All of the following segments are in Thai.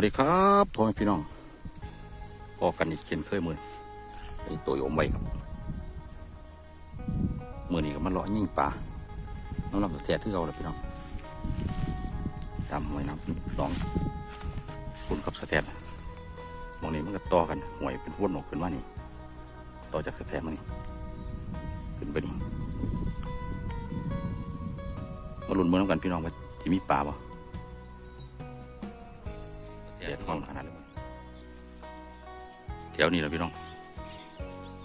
วัสดีครับพ่อแม่พี่น้องพอกันอีกเช่นเคยมือไอ้ตัวโยมไว้ครับมือนี้ก็มาเลาะยิงปลาน้องลำแท้ที่เราแหละพี่น้องตามหวยน้ำหนองคุณกับสแตนมองนี้มันก็ต่อกันหวยเป็นวนออกขึ้นมานี่ ต่อจากสแตนมานี่ขึ้นไปนี่มาลุ้นมือน้ำกันพี่น้องว่าที่มีปลาบ่ ดียดห้องขนาดเลยแถวนี้แหละพี่น้อง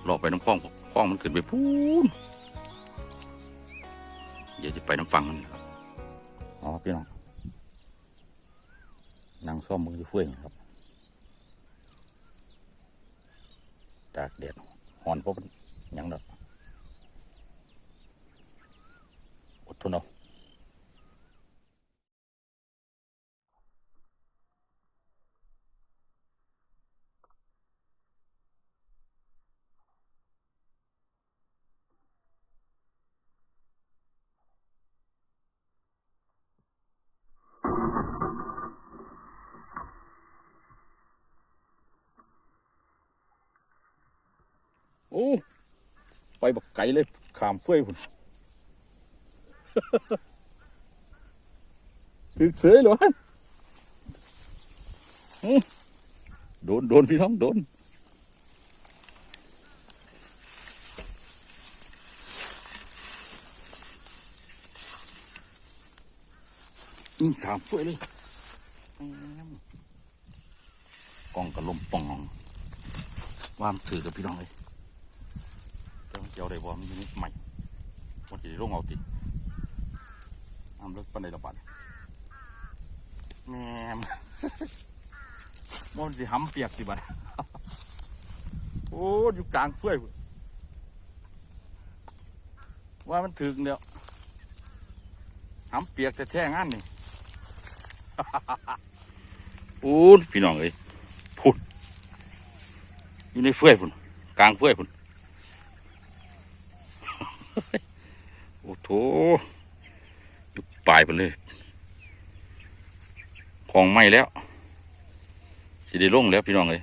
หลอไปน้ำคลองคลองมันขึ้นไปพูนเดี๋ยวจะไปน้ำฟังมันครับอ๋อพี่น้องนั่งซ่อมมืออยู่เฟื่อยครับตากแดดหอนพราะมันยังดอกอดทนเอา โอ้ไปบักไก่เลยขามเฟ้ยพุ่นถึกเสยเหรออื้อโดนโดนพี่น้องโดนอืมขามเฟ้ยเลยกองกระลมปองว่ามถือกับพี่น้องเลย เจ้าเจ้าได้บ่มันอยู่นี่ใหม่วันที่ได้ลงเอาติน้ำเลิกปันใดละบาดแม่มมันสิห้ำเปียกสิบัดโอ้อยู่กลางเฟื่อยว่ามันถึงเดียวหำเปียกแต่แท้งานนี่โอ้พี่น้องเอ้ยพุ่นอยู่ในเฟื่อยพุ่นกลางเฟื่อยพุ่น โอ้โถยู่ปลายไปเลยของไหม้แล้วสิได้ลงแล้วพี่น้องเลย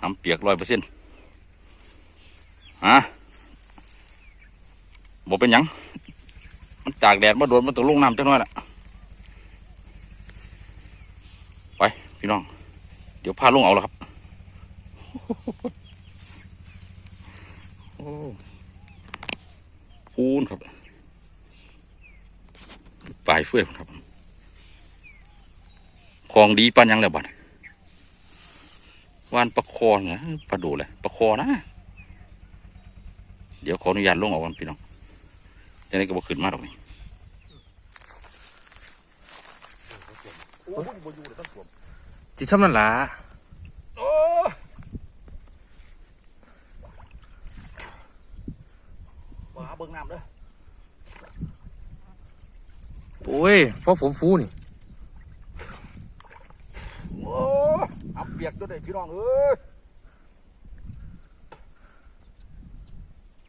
หำเปียกร้อยเปอร์เซ็นต์ฮะบอกเป็นหยังมันตากแดดมาโดนมันต้องลงน้ำจังน้อยละไป พี่น้อง เดี๋ยวพาลงเอาแล้วครับ โอ้พูนครับ ปลายเฟื่อยครับของดีปันยังแล้วบัดวานประคอนะปลาดูเลยประคอนะ เดี๋ยวขออนุญาตลงเอากันพี่น้องจะได้ก็บขึ้นมาหรอกนี่โอ้ยบ่อยู่เลยทั้งสวมจิตซ้ำนั่นล่ะโอ้มาเบิ่งน้ำเด้อ โอ้ยเพราะผมฟูนี่โอ้อับเปียกตัวเด็กพี่น้องเอ้ย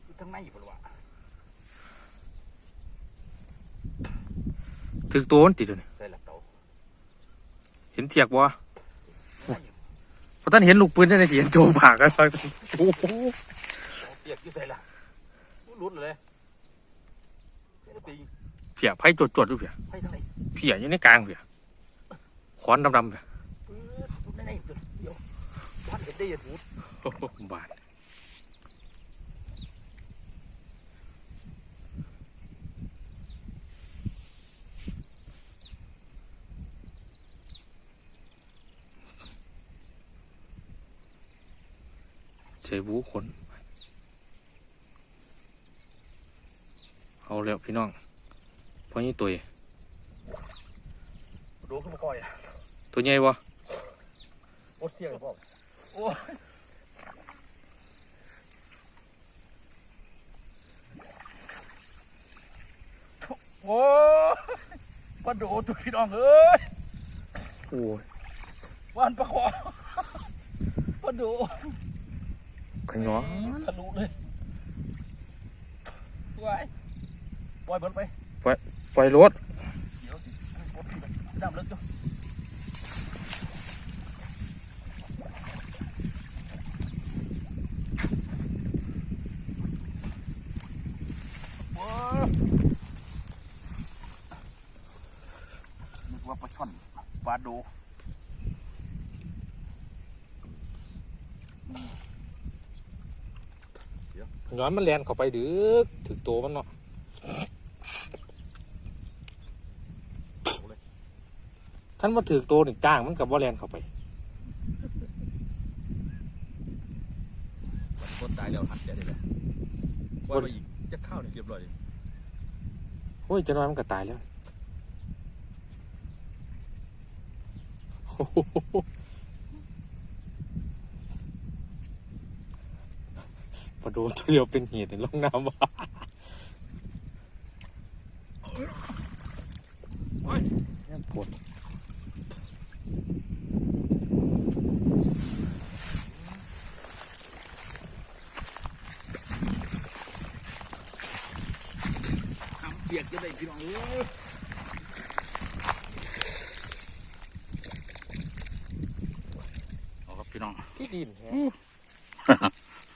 อยู่ทางในพุ่นวะถึกตัวมันติดอยู่นี่ใส่หลักเตาเห็นเทียกบ่เพราะท่านเห็นลูกปืนท่านได้เห็นตัวปากกันโอ้โหเอาเปียกอยู่ใส่ละรุดเลยไม่ได้ปีน เพียไพ่จวดจวดๆดูเพียไปทางไหนเพียอยู่ในกลางเพียขอนดำๆเพียปื๊ดรุดในไหนเดี๋ยววัดเห็นได้อยังถูดโอ้โหบาดใส่บูขนเอาแล้วพี่น้อง เพราะนี่ตัวดูขึ้นมาก่อยอะตัวใหญ่วะโอ้เที่ยงพ่อโอ้ยโอ้ยมาดูตัวพี่น้องเอ้ยโอ้ยวันประคอมาดูขยอทะลุเลยไว้ปล่อยเบิดไป ปล่อยรถเดี๋ยวสิปล่อยพี่ไปดำเลิกจ้ะว้าวนึกว่าปลาช่อนปลาโดย้อนมันแลนเข้าไปดึกถึงตัวมันเนาะ ท่านมาถือตัวนี่จ้างมันกับว่าแลนเข้าไปคนตายแล้วหันใจได้เลยว่าไปอีกจะเข้าเนี่ยเรียบร้อยโอ้ยจะน้อยมันก็ตายแล้วโอ้โหปลาโดตัวเดียวเป็นเหตุในลงน้ำวะเนี่ยปวด ทำเปียกจะได้พี่น้องเอ้ยเอาครับพี่ น้องที่ดินแฮะ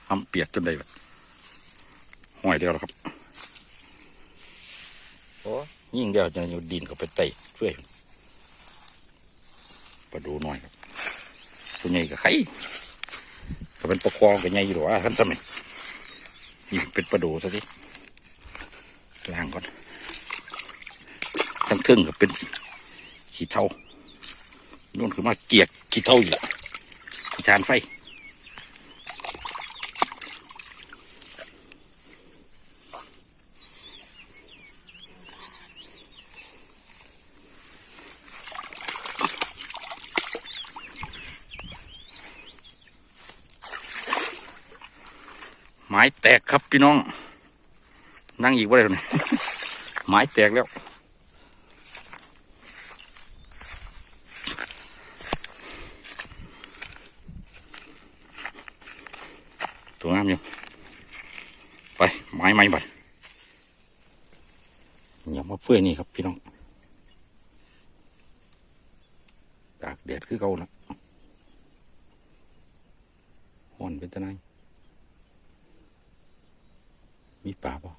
ทำเปียกจนได้แบบห้อยเดียวแล้วครับโอ้ยิ่งเดียวจะอยู่ดินก็ไปไต่ช่วยปลาดูหน่อยครับตัวใหญ่กับไข่ถ้าเป็นปลาคองก็ใหญ่อยู่หรอว่าขั้นสมัยนี่เป็นปลาดูซะสิล้างก่อนทั้งเทิงก็เป็นขี้เท่านู่นคือมาเกียกขี้เท่าอีกและ จานไฟไม้แตกครับพี่น้อง นั่งอีกว่าอะไรเนี่ยไม้แตกแล้ว ตัวงามอยู่ ไป ไม้ไม้ไปอ ย่ามาเฟื่อยนี่ครับพี่น้องตากแดดคือเก่านะห่อนเป็นตะไนมีป่าป่ะ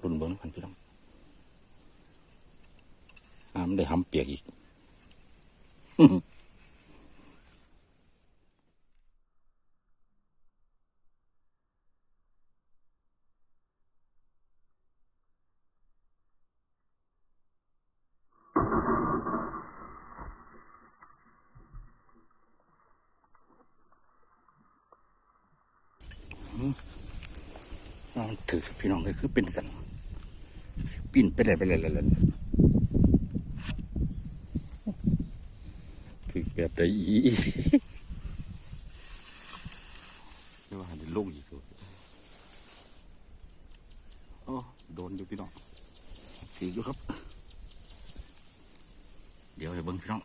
รุ่นเบิ้งพันพี่น้องอ่ามันได้หำเปียกอีก อ่ามันถือพี่น้องเลยคือเป็นสันปิ่นไปเลยไปเลยเลยถือแบบใดอีเรียกว่าหันลงอีกตัวโอ้โดนอยู่พี่น้องถืออยู่ครับ ยวให้เบิ้งพี่น้อง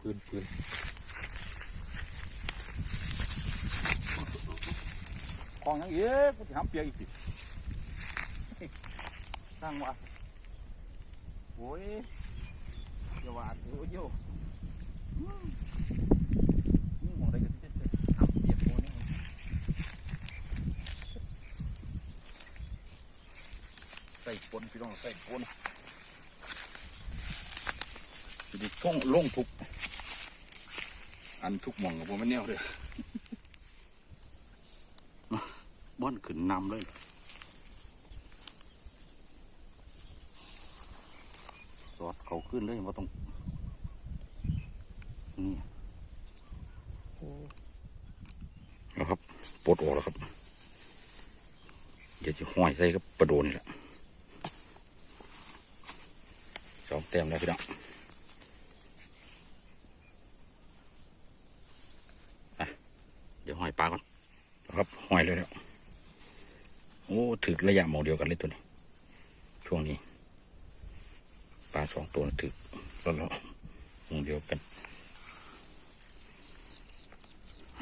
ปืนปืนกองยังเอ๊ะกูจะหำเปียกอีกสิสร้างว่าโอ้ยอย่าว่าโอ้ยโยอืมนี่มองได้ก็จะหำเปียกโมนี่ ใส่ปนพี่น้องใส่ปนจะได้ท่องลงทุก อันทุกหมองกับผมไม่แน่เลยบ้อนขึ้นนำเลยรอดเขาขึ้นเลยว่าต้องนี่นะครับปลดออกแล้วครับเดี๋ยวจะห้อยใส่กับประโดนนี่แหละ เต็มเลยพี่น้องเดี๋ยวหอยปลาก่อนครับหอยเลยแล้วโอ้ถือระยะหมองเดียวกันเลยตัวนี้ ช่วงนี้ปลาสองตัวถือแล้วหมองเดียวกัน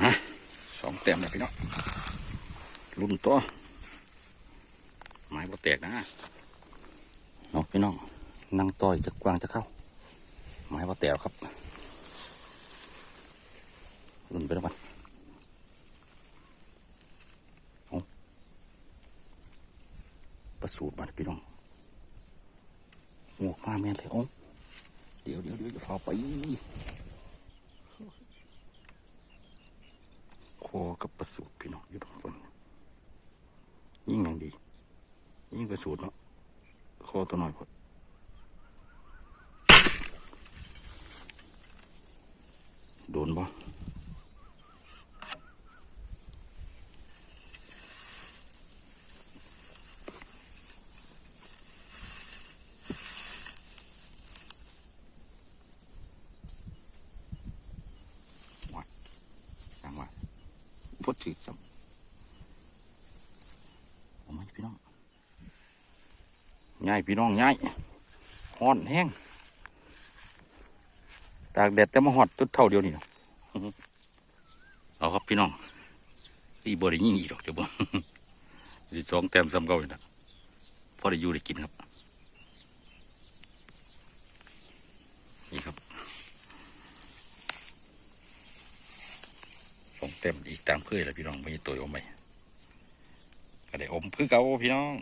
ฮะสองเต็มเลยพี่น้องรุ่นตัวไม้บ่แตกนะเนาะพี่น้อง นั่งต่อยจะกวางจะเข้าไม้บ่แตกครับรุนไปแล้วกันอาประสูตรมาพี่น้องหมวกมาแม่นเลยอ้เดี๋ยวเดี๋ยวเดี๋ยวจะเฝ้าไปคอกับประสูตรพี่น้องอยู่ตรงบนยิ่งอย่างดี ยิ่งประสูตรเนาะคอตัวหน้อยพอ โดนบ่สั่งว่าพดถือซ้ำเอาไหมพี่น้องง่ายพี่น้องง่ายฮ้อนแห้ง ตากแดดแต่มาหอดตุดเท่าเดียวนี่เนาะเอาครับพี่น้องที่บริยิ่งอีกดอกเจ้าบ่สิสองแต้มซ้ำเก่าอยู่นะพอได้อยู่ได้กินครับ นี่ครับสองแต้มอีกตามเคยแหละพี่น้องไม่ตัวอมไปก็ได้อมคือเก่าพี่น้อง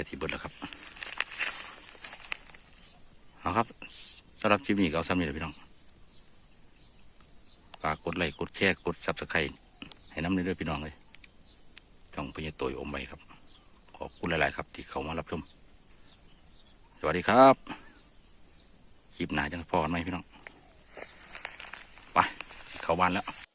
เป็ดกะทิเบิดแล้วครับเอาครับสำหรับคลิปนี้ก็เอาซ้ำนี่แหละพี่น้องฝากกดไลค์กดแชร์กดซับสไครต์ให้น้ำนี้ด้วยพี่น้องเลยช่องพญาโตยอมใบครับ ขอบคุณหลาย ๆ ครับ ที่เข้ามารับชม สวัสดีครับคลิปหนาจังพอกันไหมพี่น้อง ไป เข้าบ้านแล้ว